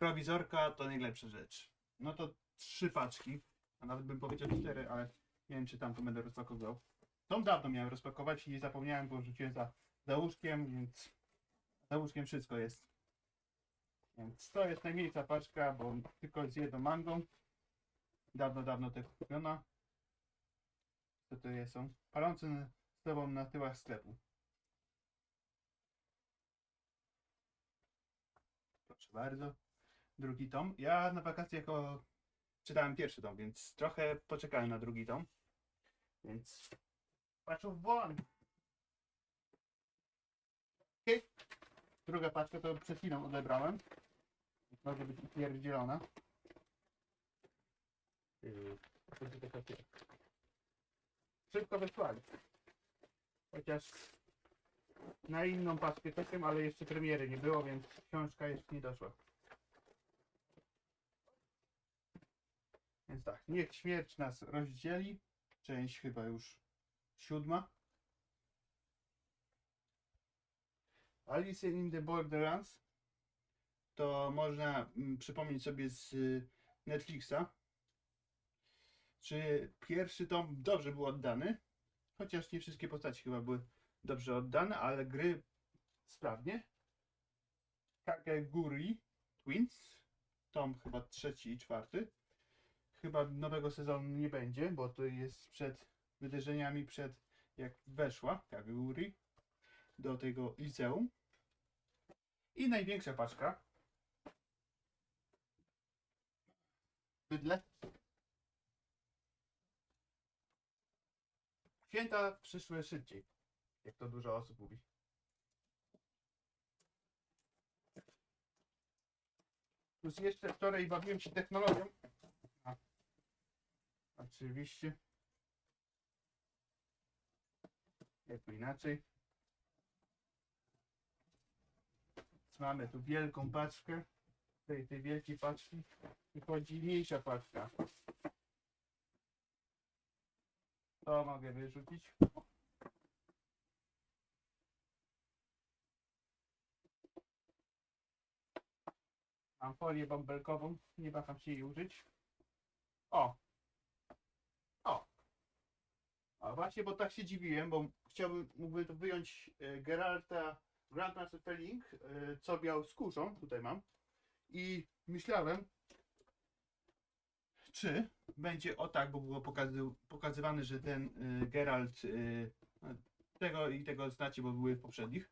prowizorka to najlepsza rzecz. No to trzy paczki, a nawet bym powiedział cztery, ale nie wiem czy tam to będę rozpakowywał. Tą dawno miałem rozpakować i zapomniałem, bo rzuciłem za, za łóżkiem, więc za łóżkiem wszystko jest. Więc to jest najmniejsza paczka, bo tylko z jedną mangą. Dawno, dawno też kupiona. Co to jest? Są palące z tobą na tyłach sklepu. Proszę bardzo. Drugi tom. Ja na wakacje jako czytałem pierwszy tom, więc trochę poczekałem na drugi tom. Więc patrzą won. Okay. Druga paczka to przed chwilą odebrałem. Może być pierdzielona. To jest taka pier- Szybko wysłali. Chociaż na inną paczkę czekam, ale jeszcze premiery nie było, więc książka jeszcze nie doszła. Więc tak, niech śmierć nas rozdzieli. Część chyba już siódma. Alice in the Borderlands to można mm, przypomnieć sobie z y, Netflixa. Czy pierwszy tom dobrze był oddany? Chociaż nie wszystkie postaci chyba były dobrze oddane, ale gry sprawnie. Kakeguri Twins, tom chyba trzeci i czwarty. Chyba nowego sezonu nie będzie, bo to jest przed wydarzeniami, przed jak weszła Kakeguri do tego liceum. I największa paczka. Bydle. Święta przyszły szybciej, jak to dużo osób mówi. Plus jeszcze wczoraj bawiłem się technologią. Oczywiście. Jakby inaczej. Mamy tu wielką paczkę. Tej, tej wielkiej paczki wychodzi mniejsza paczka. To mogę wyrzucić. Mam folię bąbelkową, nie waham się jej użyć. O! A właśnie, bo tak się dziwiłem, bo chciałbym, mógłbym tu wyjąć e, Geralta Grandmaster Felling, e, co miał z kuszą, tutaj mam. I myślałem, czy będzie o tak, bo było pokazy, pokazywane, że ten y, Geralt tego i tego znacie, bo były w poprzednich.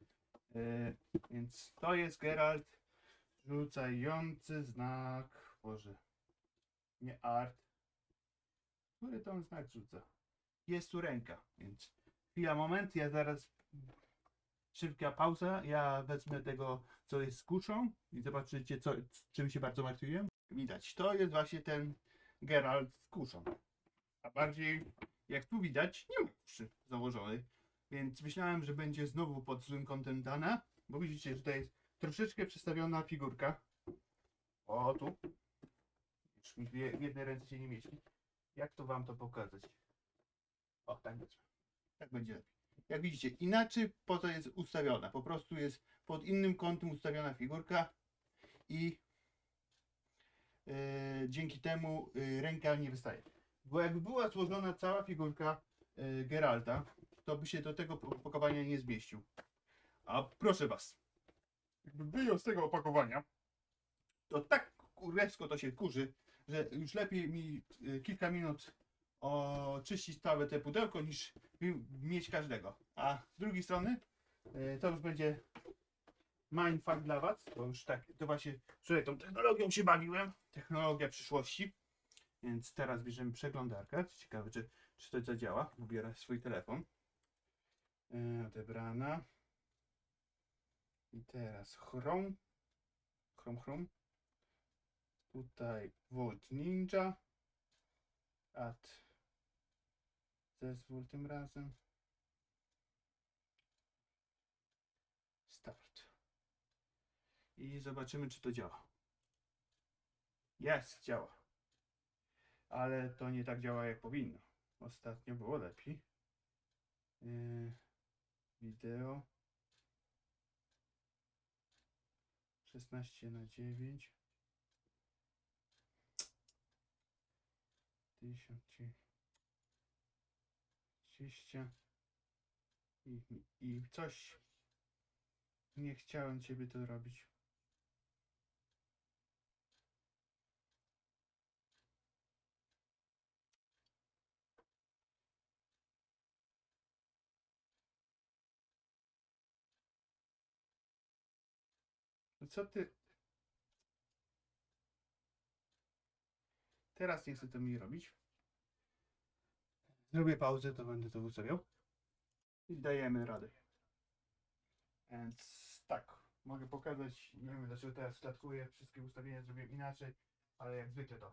Więc to jest Geralt rzucający znak. Boże. Nie art. Który to on znak rzuca? Jest tu ręka, więc chwila, moment, ja zaraz szybka pauza, ja wezmę tego, co jest z kuszą i zobaczycie, co, czym się bardzo martwiłem. Widać, to jest właśnie ten Geralt z kuszą. A bardziej, jak tu widać, nie ma kuszy. Więc myślałem, że będzie znowu pod złym kątem dana, bo widzicie, że tutaj jest troszeczkę przestawiona figurka. O, tu. Już mi w jednej ręce się nie mieści. Jak to wam to pokazać? O, tak będzie. Tak będzie lepiej. Jak widzicie, inaczej po to jest ustawiona. Po prostu jest pod innym kątem ustawiona figurka i e, dzięki temu e, ręka nie wystaje. Bo jakby była złożona cała figurka e, Geralta, to by się do tego opakowania nie zmieścił. A proszę was, jakby wyjął z tego opakowania, to tak kurewsko to się kurzy, że już lepiej mi kilka minut oczyścić całe te pudełko niż mi- mieć każdego. A z drugiej strony e, to już będzie mindfuck dla was, bo już tak, to właśnie wczoraj tą technologią się bawiłem, technologia przyszłości, więc teraz bierzemy przeglądarkę, ciekawe czy, czy to zadziała, biorę swój telefon, e, odebrana. I teraz Chrome, Chrome, Chrome, tutaj Volt Ninja, add Zezwól tym razem. Start. I zobaczymy, czy to działa. Jest, działa. Ale to nie tak działa, jak powinno. Ostatnio było lepiej. Yy, 16 na 9. 1000. 20 i, i coś nie chciałem ciebie to robić. No co ty? Teraz nie chcę to mi robić. Zrobię pauzę, to będę to ustawiał. I dajemy radę. Więc tak, mogę pokazać, nie wiem dlaczego teraz statkuję, wszystkie ustawienia zrobiłem inaczej, ale jak zwykle to.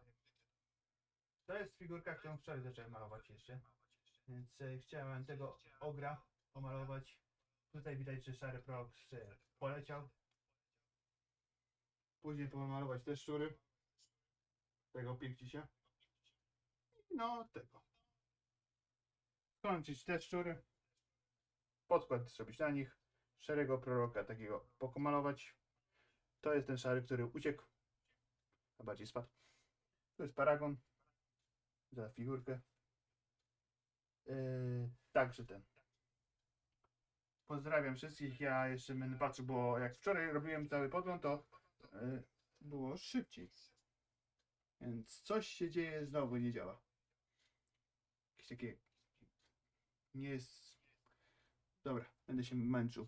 To jest figurka, którą wczoraj zacząłem malować jeszcze. Więc e, chciałem tego ogra pomalować. Tutaj widać, że szary prox e, poleciał. Później pomalować te szczury. Tego piękci się. No, tego. Kończyć te szczury. Podkład zrobić na nich. Szarego proroka takiego pokomalować. To jest ten szary, który uciekł. A bardziej spadł. To jest paragon. Za figurkę. Yy, także ten. Pozdrawiam wszystkich. Ja jeszcze będę patrzył, bo jak wczoraj robiłem cały podgląd, to yy, było szybciej. Więc coś się dzieje, znowu nie działa. Jakieś takie. Nie jest. Dobra, będę się męczył.